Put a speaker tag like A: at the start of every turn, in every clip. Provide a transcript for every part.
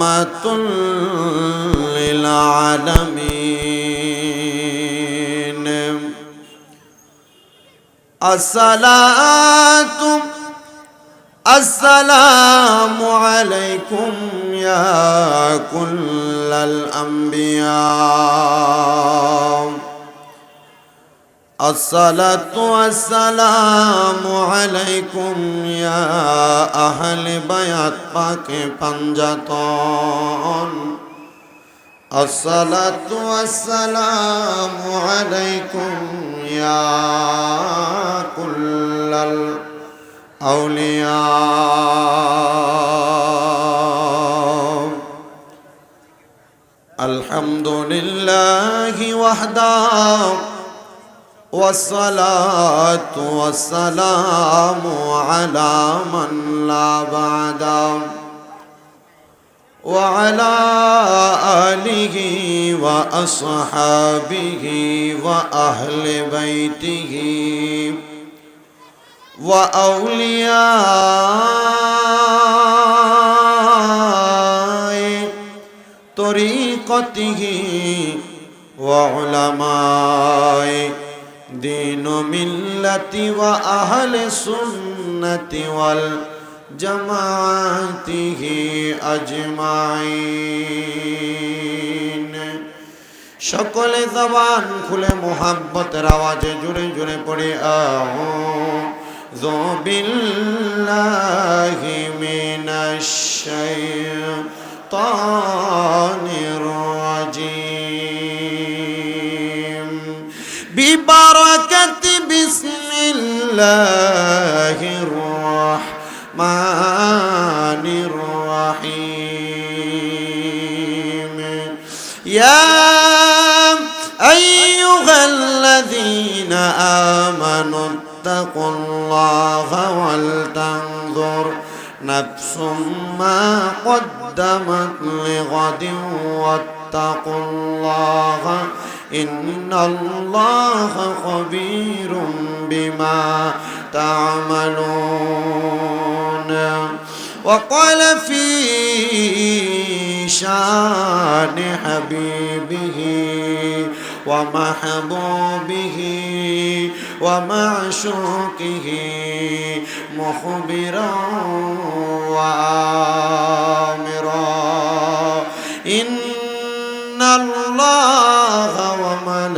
A: رحمة للعالمين. الصلاة السلام عليكم يا كل الأنبياء. الصلاة والسلام عليكم يا أهل بيت পাকে পাঞ্জাতন الصلاة والسلام عليكم يا كل الأولياء الحمد لله وحده والصلاة والسلام على من لا بعد. وعلى آله وأصحابه وأهل بيته وأولياء طريقته وعلماء دين ملة وأهل سنة والجماعته أجمعين সকলে জবান খুলে মোহাব্বতের আওয়াজে জুড়ে জুড়ে পড়ে আউযু বিল্লাহি মিনাশ শাইতানির الله الرحمن الرحيم. يا أيها الذين آمنوا اتقوا الله ولتنظر نفس ما قدمت لغد واتقوا الله إن الله خبير بما تعملون. وقال في شأن حبيبه ومحبوبه ومعشوقه مخبرا وآمرا. إن الله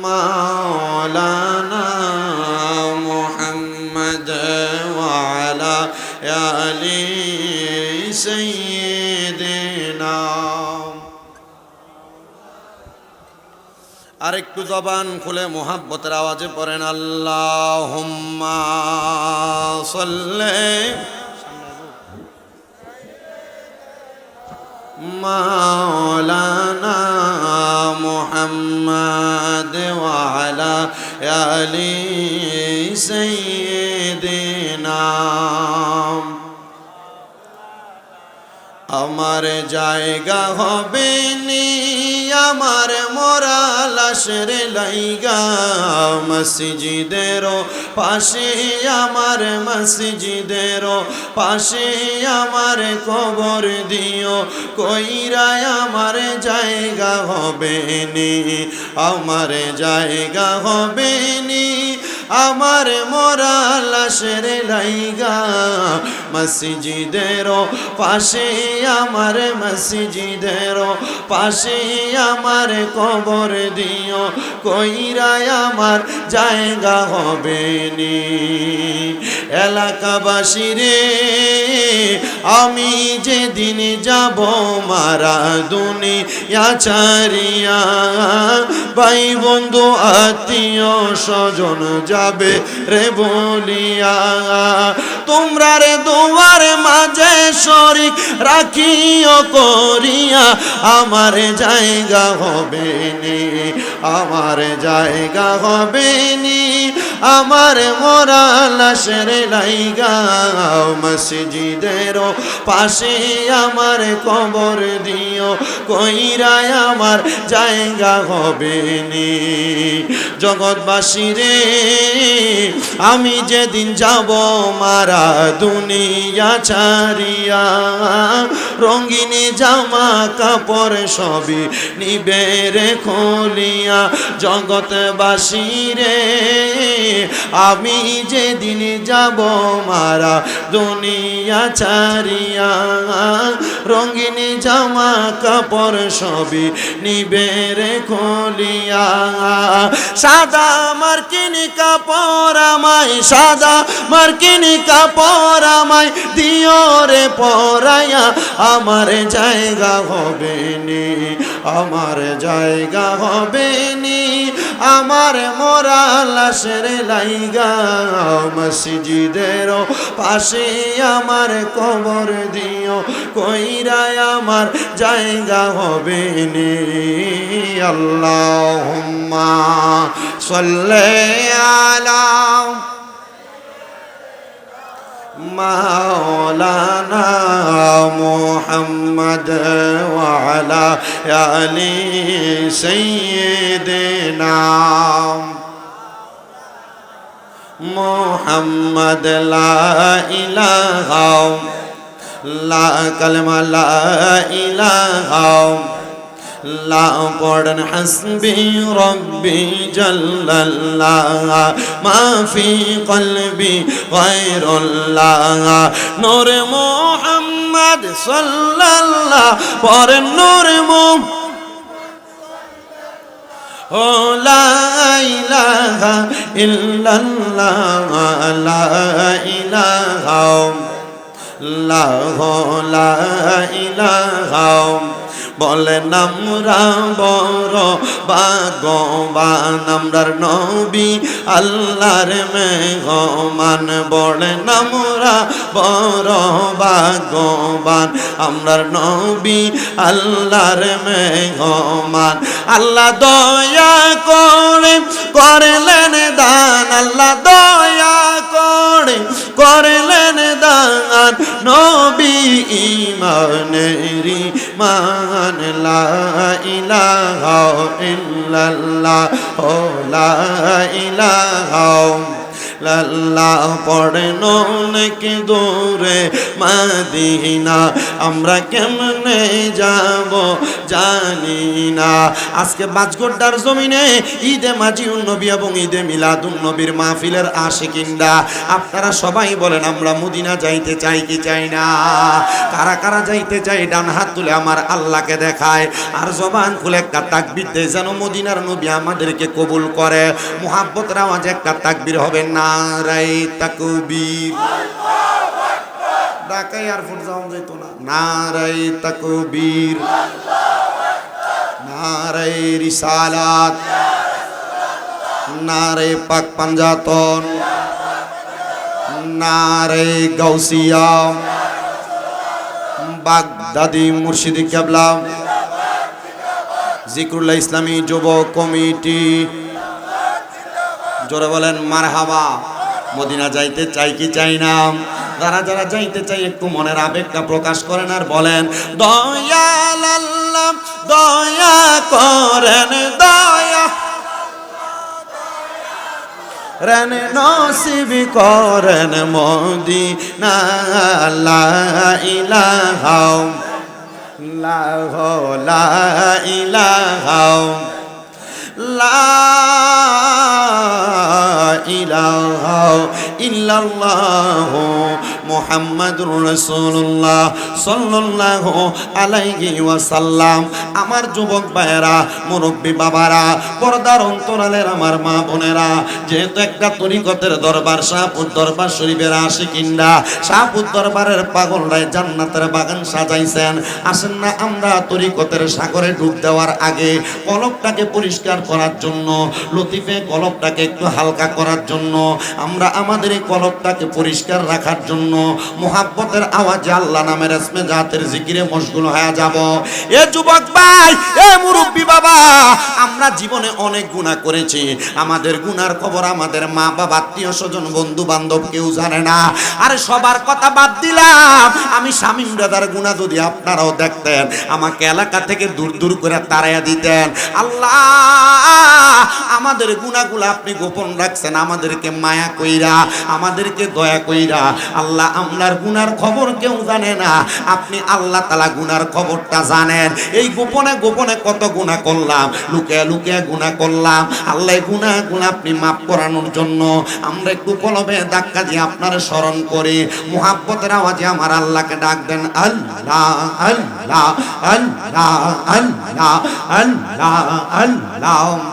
A: مولانا محمد وعلى آل سيدنا আরেকটু জবান খুলে মোহাব্বতের আওয়াজে পড়েন আল্লাহ সাল্লে مولانا محمد وعلى آل سيدنا আমার জায়গা হবে নি আমার মোরা লাশের লাইগা মসজিদেরও, পাশে আমার মসজিদেরও, পাশে আমার কবর দিও কইরায় আমার জায়গা হবে নি, আমার জায়গা হবে নি। আমার মরা লাশের লাইগা মসজিদের পাশে আমার মসজিদের পাশে আমার কবর দিও, কইরা আমার জায়গা হবে নি। এলাকাবাসী রে, আমি যেদিন যাব মারা দুনিয়া ছাড়িয়া, ভাই বন্ধু, আত্মীয় স্বজন যাবে রে বলিয়া। তোমরা রে দুয়ার মাঝে শরিক রাখিও করিয়া, আমার জায়গা হবে নি, আমার জায়গা হবে নি, আমার মোরা লাশের লাইগা মসজিদের পাশে আমার কবর দিও কইরায় আমার জায়গা হবে নি। জগৎবাসী রে আমি যেদিন যাব মারা দুনিয়া ছাড়িয়া, রঙিনী জামা কাপড় সবই নিবে রে খলিয়া। জগৎবাসী রে আমি যেদিন যাব মারা, দুনিয়া ছাড়িয়া রঙিনী জামা কাপড় সবই নিবে রে খলিয়া। সাদা মার্কিনি কাপড় আমায়, সাদা মার্কিনি কাপড় আমায় দিও রে পরাইয়া। আমার জায়গা হবে নি আমার জায়গা হবে নি আমার মোরা লাশের লাইগা মসজিদের পাশে আমার কবর দিও, কইরা আমার জায়গা হবে নি। আল্লাহ সাল্লি আলা مولانا محمد وعلى آل سيدنا محمد لا إله لا كلمة لا إله লা পড়েন, হাসবি রব্বি জল্লাল্লাহ, মাফি কলবি গায়রুল্লাহ। নূরে মুহাম্মদ সাল্লাল্লাহ, পড়েন নূরে মুহাম্মদ। ও লা ইলাহা ইল্লাল্লাহ, লা ইলাহা লা ইলাহা বলেন আমরা বড় ভাগবান আমরার নবী আল্লাহর মেহমান। বলেন আমরা বড় ভাগবান আমরার নবী আল্লাহর মেহমান। আল্লাহ দয়া করে করলেন দান, আল্লাহ দয়া করে করলেন ইমানেরি মান লা ইলাহা ইল্লাল্লাহ ও লা ইলাহা লাল্লা পড়েন অনেক দূরে মাদিনা। আমরা কেমনে যাব জানি না। আজকে বাজগোড্ডার জমিনে ঈদে মাজিউন নবী এবং ঈদে মিলাদুন নবীর মাহফিলের আশিকিনরা। আপনারা সবাই বলেন, আমরা মদিনা যাইতে চাই কি চাই না? কারা কারা যাইতে চাই ডান হাত তুলে আমার আল্লাহকে দেখায়। আর জবান খুলে একটা তাকবির দেয়, যেন মদিনার নবী আমাদেরকে কবুল করে। মোহাব্বতের আওয়াজে একটা তাকবির হবে নারাই তাকবীর। ঢাকায় ফুট যাওয়া যেত না। নারাই তাকবীর। নারাই রিসালাত। নারে পাক পাঞ্জাতন। নারে গাউসিয়া। বাগদাদি মুর্শিদি কেবলা জিক্রুল্লাহ ইসলামী যুব কমিটি। জোরে বলেন, মারহাবা। মদিনা যাইতে চাই কি চাই না? যারা যারা যাইতে চাই, একটু মনের আবেগটা প্রকাশ করেন আর বলেন, দয়াল দয়া করেন, দয়া রেন নসিব করেন মোদি না লা ইলাহা লা লা ইল্লাল্লাহ মুহাম্মাদুর রাসূলুল্লাহ সাল্লাল্লাহু আলাইহি ওয়াসাল্লাম। আমার যুবক ভাইয়েরা, মুরব্বী বাবারা, পর্দার অন্তরালের আমার মা বোনেরা, যেহেতু একটা তরিকতের দরবার, শাহপুর দরবার শরীফের আশিকিনরা, শাহপুর দরবারের পাগলরায় জান্নাতের বাগান সাজাইছেন। আসেন না আমরা তরিকতের সাগরে ডুব দেওয়ার আগে কলকটাকে পরিষ্কার করার জন্য, লতিফে কলবটাকে একটু হালকা করার জন্য, আমরা আমাদের এই কলবটাকে পরিষ্কার রাখার জন্য মোহাব্বতের আওয়াজে আল্লাহ নামের এসমে জাতের জিকিরে মশগুল হয়ে যাব। এ যুবক ভাই, এ মুরব্বী বাবা, আমরা জীবনে অনেক গুনাহ করেছি। আমাদের গুনার খবর আমাদের মা বাবা, আত্মীয় স্বজন, বন্ধু বান্ধব কেউ জানে না। আরে সবার কথা বাদ দিলাম। আমি শামীম দাদার গুনাহ যদি আপনারাও দেখতেন, আমাকে এলাকা থেকে দূর দূর করে তাড়াইয়া দিতেন। আল্লাহ, আমাদের গুনাহগুলো আপনি গোপন রাখছেন, আমাদেরকে মায়া কইরা, আমাদেরকে দয়া কইরা, আল্লাহ আমরার গুনার খবর কেউ জানে না। আপনি আল্লাহ তালা গুনার খবরটা জানেন। এই গোপনে গোপনে কত গুনাহ করলাম লুকে লুকে গুনাহ করলাম। আল্লাহ গুনাহ গুনাহ আপনি মাফ করানোর জন্য আমরা একটু কলবে ধাক্কা দিয়ে আপনার স্মরণ করি। মুহাব্বতের আওয়াজে আমার আল্লাহকে ডাক দেন আল্লাহ আল্লাহ আল্লাহ আল্লাহ আল্লাহ আল্লাহ।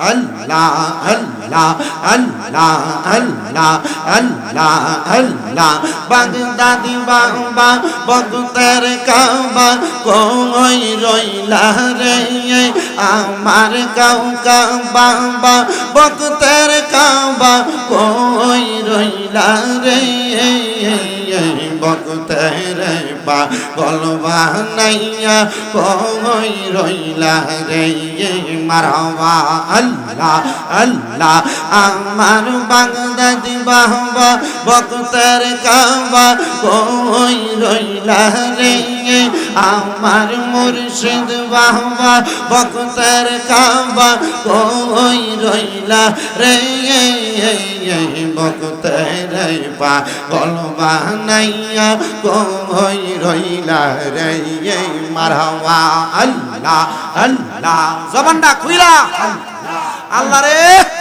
A: আল্লাহ আল্লাহ আল্লাহ আল্লাহ আল্লাহ আল্লাহ। বাগদাদি বাবা বগতের কাবা কই রইলা রে? আমার কাউ কাবা বগতের কাবা কই রইলা রে? বগতের বা গলবা নাইয়া কই রইলা রে? মারবা আল্লাহ আল্লাহ, আমার বাগদাদি বাবা বক্তের কাবা কই রইলা রে? আমার মুর্শিদ বাবা বক্তের কাবা কই রইলা রে বক্তের পা গলবা নাইয়া কই রইলা রে মারহাওয়া আল্লাহ আল্লাহ, জবানটা খুইলা আল্লাহ রে।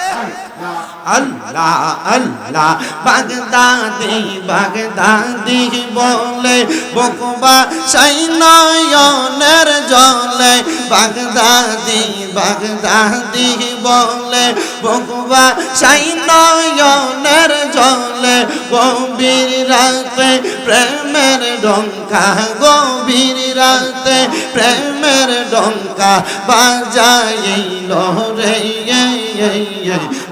A: আল্লাহ আল্লাহ, বাগদাদি বাগদাদি বলে, বকবা সাই নয়নের জলে। বাগদাদি বাগদাদি বলে, বকবা সাই নয়নের জলে। গভীর রাতে প্রেমের ডঙ্কা, গভীর রাতে প্রেমের ডঙ্কা বাজাইল রে।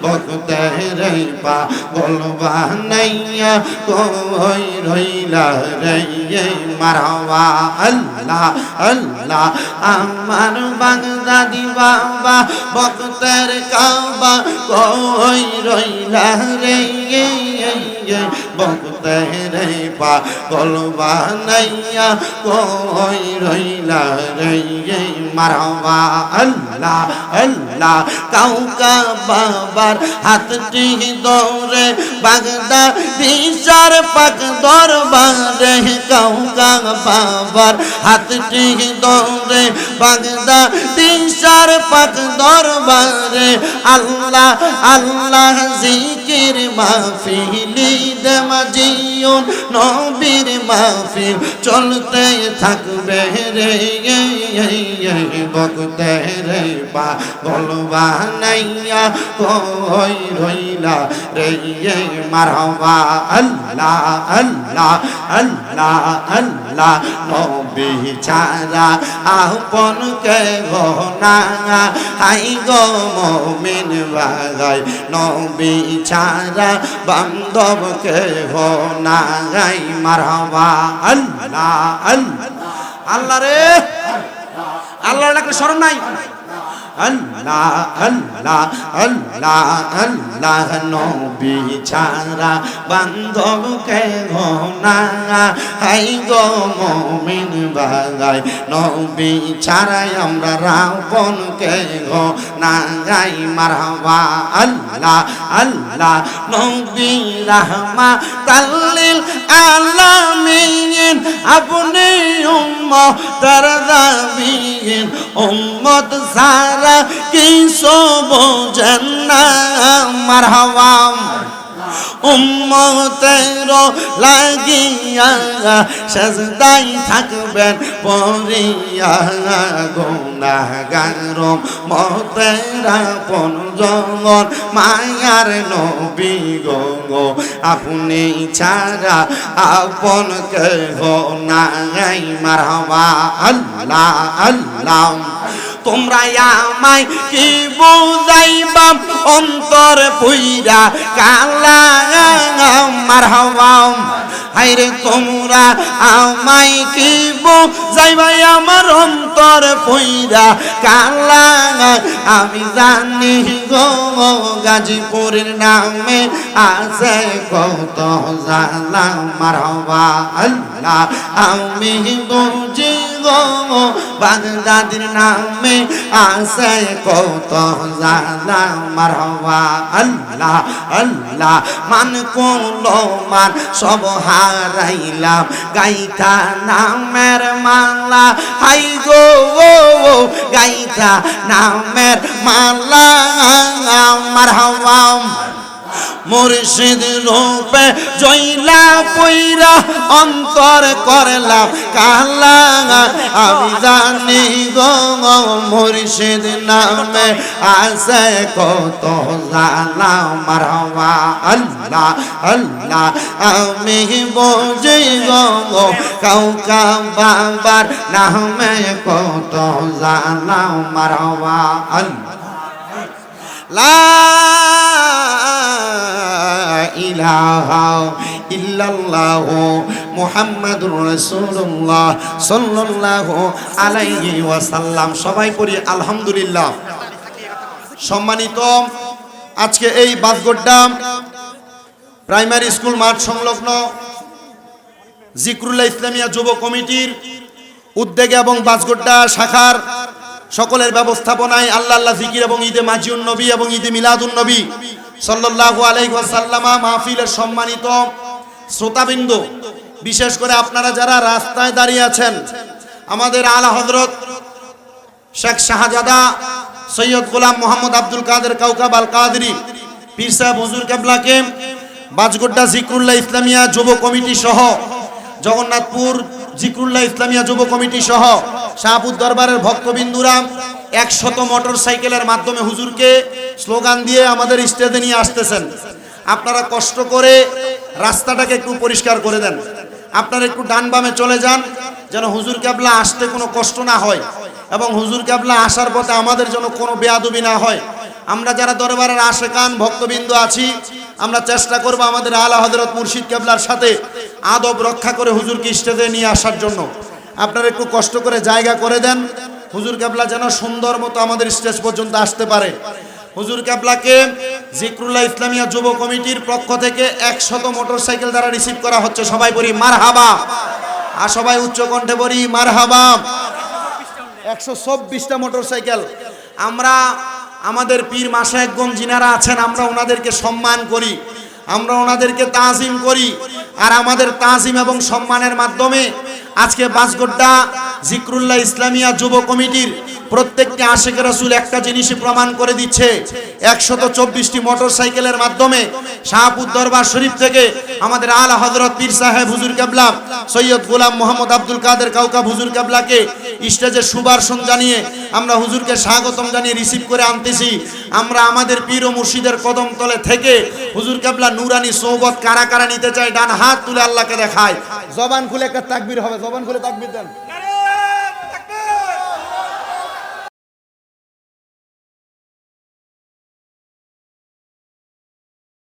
A: বকতে রে পা বলবা নাইয়া, কই রইলা রে মারওয়া? আল্লাহ আল্লাহ, আমার বাগদাদি বাবা বকতের কাবা কই রইলা রে বকতে রে পা বলবা নাইয়া, কই রইলা রে মারওয়া? আল্লাহ আল্লাহ, কাউকা বাবার হাতটি দৌড়ে বাগদা দিশার পাক দরবারে কাউকা বাবার হাতটি দৌড়ে বাগদা দিশার পাক দরবারে, আল্লাহ আল্লাহ জিকির মাহফিলি দেমাজিউন নবীর মাহফিল, চলতে থাকবে রে বকতে রে বা বলবা নাইয়া কই রইলা রে মারহাবা। আল্লাহ আল্লাহ আল্লাহ আল্লাহ, নবী ছাড়া আপন কে গনা আই গো মমিন বাগাই নবী ছাড়া বান্ধব কে না গাই মারহাবা, আল্লাহ আল্লাহ আল্লাহ রে। আল্লাহর ডাকলে স্মরণ নাই। আল্লাহ আল্লাহ আল্লাহ আল্লাহ নবী ছাড়া বান্ধব কে ঘনা হাই গো মমিন বাগাই নবী ছাড়াই আমরা রাবণ কে ঘনা গাই মারহাবা, আল্লাহ আল্লাহ নবী রাহমা তাল্লিল আলামিন। আপনি উম্মতের দাবিন উম্মত সারা কিছু বোঝেন না উম্মতের লাগিয়া থাকবেন পরিয়া গুনাগার মতেরা পন জগন মায়ার নবী গো। আপনি ছাড়া আপন কেহ নাই। মারহাবা। আল্লাহ আল্লাহ। তোমরা আমায় কি বুঝাইবা? অন্তর পুইরা কালা মার হওয়াম হাইরে তোমরা আমায় কি বুঝাইবাই আমার অন্তর পুইরা কালা, আমি জানি গো গাজীপুরের নামে আছে কত জালা মার হওয়া আল্লাহ। আমি বুঝি গো বাগদাদির নামে আছে কত জালা মার হওয়া আল্লাহ আল্লাহ। মান কোলো মান সব হারাইলাম, গাইতা নামের মালা। হাই গো গাইতা নামের মালা। আমার মুর্শিদ রূপে জইলা পইরা অন্তর করলাম। কালা, আমি জানি গো মুর্শিদ নামে আছে কত জালা মারওয়া। আল্লাহ আল্লাহ, আমি বুঝি গো কাউকা বাবার নামে কত জালা মারওয়া। আল্লাহ লা ইলাহা ইল্লাল্লাহ মুহাম্মাদুর রাসূলুল্লাহ সাল্লাল্লাহু আলাইহি ওয়াসাল্লাম। সবাই পড়ি আলহামদুলিল্লাহ। সম্মানিত, আজকে এই বাসগোড্ডা প্রাইমারি স্কুল মাঠ সংলগ্ন জিক্রুল্লাহ ইসলামিয়া যুব কমিটির উদ্যোগে এবং বাসগোড্ডা শাখার সকলের ব্যবস্থাপনায় আল্লাহ আল্লাহ জিকির এবং ঈদে মাজিউন নবী এবং ঈদে মিলাদুন নবী সাল্লাল্লাহু আলাইহি ওয়াসাল্লামা মাহফিলের সম্মানিত শ্রোতাবৃন্দ, বিশেষ করে আপনারা যারা রাস্তায় দাঁড়িয়ে আছেন, আমাদের আলা হযরত শেখ শাহজাদা সৈয়দ গোলাম মোহাম্মদ আব্দুল কাদের কাউকাব আল কাদরি পীর সাহেব হুজুর কেবলাকে, বাজগোড্ডা জিক্রুল্লাহ ইসলামিয়া যুব কমিটি সহ জগন্নাথপুর জিক্রুল্লাহ ইসলামিয়া যুব কমিটি সহ শাহপুর দরবারের ভক্তবিন্দুরা একশত মোটর সাইকেলের মাধ্যমে হুজুরকে স্লোগান দিয়ে আমাদের স্টেজে নিয়ে আসতেছেন। আপনারা কষ্ট করে রাস্তাটাকে একটু পরিষ্কার করে দেন। আপনারা একটু ডান বামে চলে যান, যেন হুজুর ক্যাবলা আসতে কোনো কষ্ট না হয় এবং হুজুর ক্যাবলা আসার পথে আমাদের যেন কোনো বেয়াদবি না হয়। আমরা যারা দরবারের আশেকান ভক্তবিন্দু আছি, আমরা চেষ্টা করব আমাদের আলা হজরত মুর্শিদ কেবলার সাথে আদব রক্ষা করে হুজুরকে স্টেজে নিয়ে আসার জন্য। আপনারা একটু কষ্ট করে জায়গা করে দেন। হুজুর কেবলা যেন সুন্দর মতো আমাদের স্টেজ পর্যন্ত আসতে পারে। হুজুর কেবলাকে জিক্রুল্লাহ ইসলামিয়া যুব কমিটির পক্ষ থেকে একশত মোটর সাইকেল দ্বারা রিসিভ করা হচ্ছে। সবাই বলি মার হাবা আর সবাই উচ্চ কণ্ঠে বলি মার হাবা একশো চব্বিশটা মোটর সাইকেল আমরা আমাদের পীর মাসায়কগণ যিনারা আছেন, আমরা ওনাদেরকে সম্মান করি, আমরা ওনাদেরকে তাজিম করি। আর আমাদের তাজিম এবং সম্মানের মাধ্যমে আজকে বাসগোড্ডা জিক্রুল্লাহ ইসলামিয়া যুব কমিটির প্রত্যেকটি আশেখ রসুল একটা জিনিসই প্রমাণ করে দিচ্ছে। একশত চব্বিশটি মোটর সাইকেলের মাধ্যমে শাহপুর দরবার শরীফ থেকে আমাদের আলা হজরত পীর সাহেব হুজুর কাবলা সৈয়দ গোলাম মোহাম্মদ আব্দুল কাদের কাউকা হুজুর কাবলাকে স্টেজে সুবাসন জানিয়ে আমরা হুজুরকে স্বাগতম জানিয়ে রিসিভ করে আনতেছি। আমরা আমাদের পীর ও মুর্শিদের কদম তলে থেকে হুজুর কাবলা নুরানি সৌবত কারা কারা নিতে চাই ডান হাত তুলে আল্লাহকে দেখায়। জবান খুলে একটা তাকবির হবে ভগবান খুলে তাকবির দেন।